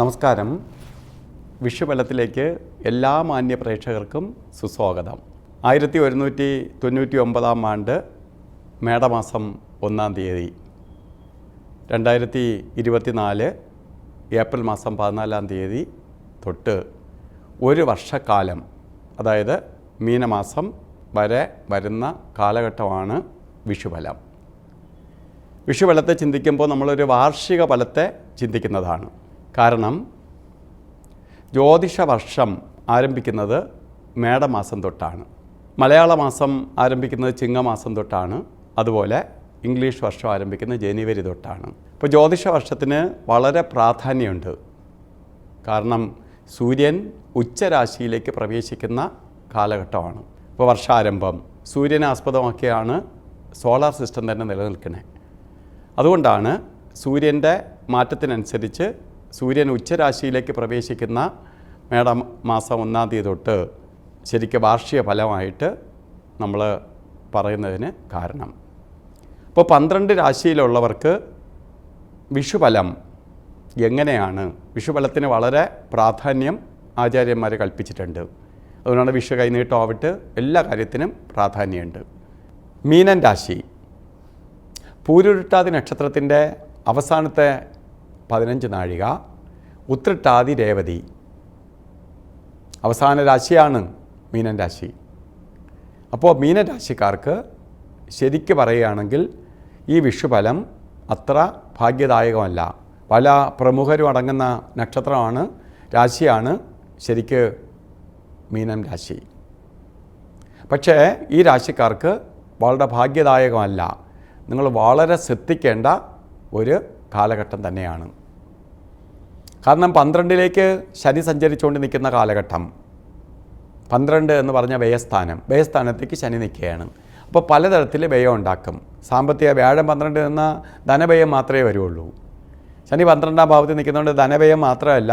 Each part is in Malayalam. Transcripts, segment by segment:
നമസ്കാരം. വിഷുബലത്തിലേക്ക് എല്ലാ മാന്യ പ്രേക്ഷകർക്കും സുസ്വാഗതം. ആയിരത്തി ഒരുന്നൂറ്റി തൊണ്ണൂറ്റി ഒമ്പതാം ആണ്ട് മേടമാസം ഒന്നാം തീയതി രണ്ടായിരത്തി ഇരുപത്തിനാല് ഏപ്രിൽ മാസം പതിനാലാം തീയതി തൊട്ട് ഒരു വർഷക്കാലം അതായത് മീനമാസം വരെ വരുന്ന കാലഘട്ടമാണ് വിഷുബലം. വിഷുബലത്തെ ചിന്തിക്കുമ്പോൾ നമ്മളൊരു വാർഷിക ഫലത്തെ ചിന്തിക്കുന്നതാണ്. കാരണം ജ്യോതിഷ വർഷം ആരംഭിക്കുന്നത് മേടമാസം തൊട്ടാണ്. മലയാള മാസം ആരംഭിക്കുന്നത് ചിങ്ങമാസം തൊട്ടാണ്. അതുപോലെ ഇംഗ്ലീഷ് വർഷം ആരംഭിക്കുന്നത് ജനുവരി തൊട്ടാണ്. ഇപ്പോൾ ജ്യോതിഷ വർഷത്തിന് വളരെ പ്രാധാന്യമുണ്ട്. കാരണം സൂര്യൻ ഉച്ചരാശിയിലേക്ക് പ്രവേശിക്കുന്ന കാലഘട്ടമാണ്. ഇപ്പോൾ വർഷാരംഭം സൂര്യനെ ആസ്പദമാക്കിയാണ് സോളാർ സിസ്റ്റം തന്നെ നിലനിൽക്കുന്നത് അതുകൊണ്ടാണ് സൂര്യന്റെ മാറ്റത്തിനനുസരിച്ച് സൂര്യൻ ഉച്ചരാശിയിലേക്ക് പ്രവേശിക്കുന്ന മേടം മാസം ഒന്നാം തീയതി തൊട്ട് ശരിക്കും വാർഷിക ഫലമായിട്ട് നമ്മൾ പറയുന്നതിന് കാരണം. അപ്പോൾ പന്ത്രണ്ട് രാശിയിലുള്ളവർക്ക് വിഷുഫലം എങ്ങനെയാണ്? വിഷുഫലത്തിന് വളരെ പ്രാധാന്യം ആചാര്യന്മാർ കൽപ്പിച്ചിട്ടുണ്ട്. അതുകൊണ്ടാണ് വിഷു കൈനീട്ടമാവിട്ട് എല്ലാ കാര്യത്തിനും പ്രാധാന്യമുണ്ട്. മീനൻ രാശി. പൂരുരുട്ടാതി നക്ഷത്രത്തിന്റെ അവസാനത്തെ പതിനഞ്ച് നാഴിക ഉത്രട്ടാതി രേവതി. അവസാന രാശിയാണ് മീനൻ രാശി. അപ്പോൾ മീനൻ രാശിക്കാർക്ക് ശരിക്ക് പറയുകയാണെങ്കിൽ ഈ വിഷുഫലം അത്ര ഭാഗ്യദായകമല്ല. പല പ്രമുഖരും അടങ്ങുന്ന നക്ഷത്രമാണ് രാശിയാണ് ശരിക്ക് മീനം രാശി. പക്ഷേ ഈ രാശിക്കാർക്ക് വളരെ ഭാഗ്യദായകമല്ല. നിങ്ങൾ വളരെ ശ്രദ്ധിക്കേണ്ട ഒരു കാലഘട്ടം തന്നെയാണ്. കാരണം പന്ത്രണ്ടിലേക്ക് ശനി സഞ്ചരിച്ചുകൊണ്ട് നിൽക്കുന്ന കാലഘട്ടം. പന്ത്രണ്ട് എന്ന് പറഞ്ഞ വ്യയസ്ഥാനം. വ്യയസ്ഥാനത്തേക്ക് ശനി നിൽക്കുകയാണ്. അപ്പോൾ പലതരത്തിൽ വ്യയം ഉണ്ടാക്കും. സാമ്പത്തിക വ്യാഴം പന്ത്രണ്ട് എന്ന ധനവ്യയം മാത്രമേ വരുള്ളൂ. ശനി പന്ത്രണ്ടാം ഭാവത്തിൽ നിൽക്കുന്നതുകൊണ്ട് ധനവ്യയം മാത്രമല്ല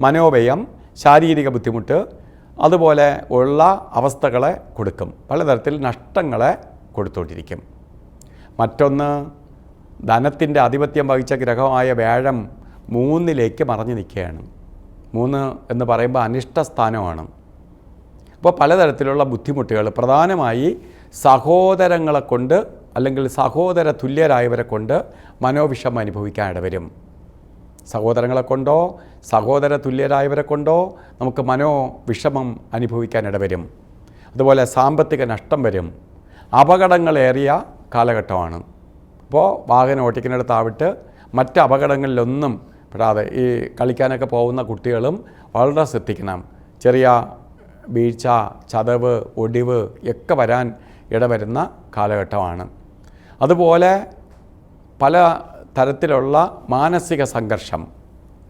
മനോവ്യയം ശാരീരിക ബുദ്ധിമുട്ട് അതുപോലെ ഉള്ള അവസ്ഥകളെ കൊടുക്കും. പലതരത്തിൽ നഷ്ടങ്ങളെ കൊടുത്തുകൊണ്ടിരിക്കും മറ്റൊന്ന് ധനത്തിന്റെ ആധിപത്യം വഹിച്ച ഗ്രഹമായ വ്യാഴം മൂന്നിലേക്ക് മറഞ്ഞു നിൽക്കുകയാണ്. മൂന്ന് എന്ന് പറയുമ്പോൾ അനിഷ്ട സ്ഥാനമാണ് അപ്പോൾ പലതരത്തിലുള്ള ബുദ്ധിമുട്ടുകൾ പ്രധാനമായി സഹോദരങ്ങളെ കൊണ്ട് അല്ലെങ്കിൽ സഹോദര തുല്യരായവരെ കൊണ്ട് മനോവിഷമം അനുഭവിക്കാൻ ഇടവരും സഹോദരങ്ങളെ കൊണ്ടോ സഹോദര തുല്യരായവരെ കൊണ്ടോ നമുക്ക് മനോവിഷമം അനുഭവിക്കാൻ ഇടവരും അതുപോലെ സാമ്പത്തിക നഷ്ടം വരും. അപകടങ്ങളേറിയ കാലഘട്ടമാണ്. അപ്പോൾ വാഹനം ഓട്ടിക്കുന്നിടത്താവിട്ട് മറ്റ് അപകടങ്ങളിലൊന്നും പെടാതെ ഈ കളിക്കാനൊക്കെ പോകുന്ന കുട്ടികളും വളരെ ശ്രദ്ധിക്കണം. ചെറിയ വീഴ്ച ചതവ് ഒടിവ് ഒക്കെ വരാൻ ഇടവരുന്ന കാലഘട്ടമാണ്. അതുപോലെ പല തരത്തിലുള്ള മാനസിക സംഘർഷം.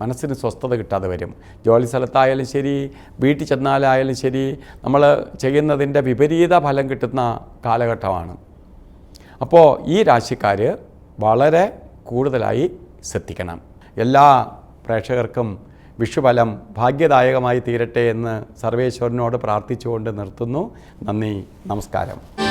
മനസ്സിന് സ്വസ്ഥത കിട്ടാതെ വരും. ജോലി സ്ഥലത്തായാലും ശരി വീട്ടിൽ ചെന്നാലായാലും ശരി നമ്മൾ ചെയ്യുന്നതിന്റെ വിപരീത ഫലം കിട്ടുന്ന കാലഘട്ടമാണ്. അപ്പോൾ ഈ രാശിക്കാർ വളരെ കൂടുതലായി ശ്രദ്ധിക്കണം. എല്ലാ പ്രേക്ഷകർക്കും വിഷുഫലം ഭാഗ്യദായകമായി തീരട്ടെ എന്ന് സർവേശ്വരനോട് പ്രാർത്ഥിച്ചുകൊണ്ട് നിർത്തുന്നു. നന്ദി നമസ്കാരം.